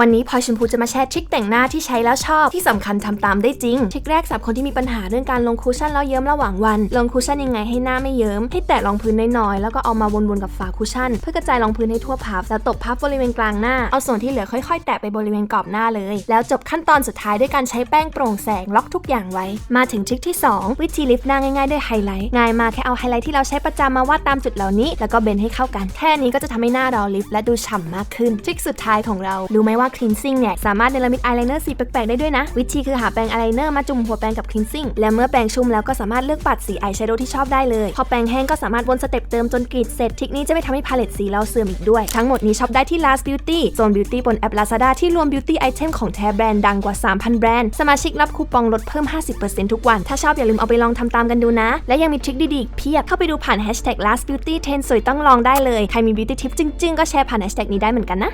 วันนี้พลอยชมพูจะมาแชร์ทริคแต่งหน้าที่ใช้แล้วชอบที่สำคัญทำตามได้จริง ทริคแรกสำหรับคนที่มีปัญหาเรื่องการลงคุชชั่นแล้วเยิ้มระหว่างวัน ลงคุชชั่นยังไงให้หน้าไม่เยิ้ม ให้แตะรองพื้นน้อยๆ แล้วก็เอามาวนๆกับฝาคุชชั่น เพื่อกระจายรองพื้นให้ทั่วพับแล้วตบพับบริเวณกลางหน้า เอาส่วนที่เหลือค่อยๆ แตะไปบริเวณกรอบหน้าเลย แล้วจบขั้นตอนสุดท้ายด้วยการใช้แป้งโปร่งแสงล็อกทุกอย่างไว้ มาถึงทริคที่ 2 วิธีลิฟต์หน้าง่ายๆด้วยไฮไลท์ง่ายมากแค่เอาไฮไลท์ที่เราใช้ประจำมาวาดตามจุดเหล่านี้ แล้วก็เบนให้เข้ากัน แค่นี้ก็จะทำให้หน้าเราลิฟต์และดูฉ่ำมากขึ้นทริคสุดท้ายของเรารู้ไหมว่า cleansing เนี่ยสามารถเนรมิตอายไลเนอร์สีแปลกๆได้ด้วยนะ วิธีคือหาแปรงอายไลเนอร์มาจุ่มหัวแปรงกับ cleansing และเมื่อแปรงชุ่มแล้วก็สามารถเลือกปัดสีอายแชโดว์ที่ชอบได้เลย พอแปรงแห้งก็สามารถวนสเต็ปเติมจนกรีดเสร็จทริคนี้จะไม่ทำให้พาเลตสีเราเสื่อมอีกด้วย ทั้งหมดนี้ช็อปได้ที่ Last Beauty โซน Beauty บนแอป Lazada ที่รวม Beauty Item ของแท้แบรนด์ดังกว่า 3,000 แบรนด์ สมาชิกรับคูปองลดเพิ่ม 50%ทุกวัน ถ้าชอบอย่าลืมเอาไปลองทำตามกันดูนะ และยังมีทริคดีๆอีกเพียบเข้าไปดูผ่าน Hashtag Last Beauty เทรนด์สวยต้องลองได้เลย ใครมี Beauty Tip จึ้งๆ ก็แชร์ผ่าน Hashtag นี้ได้เหมือนกันนะ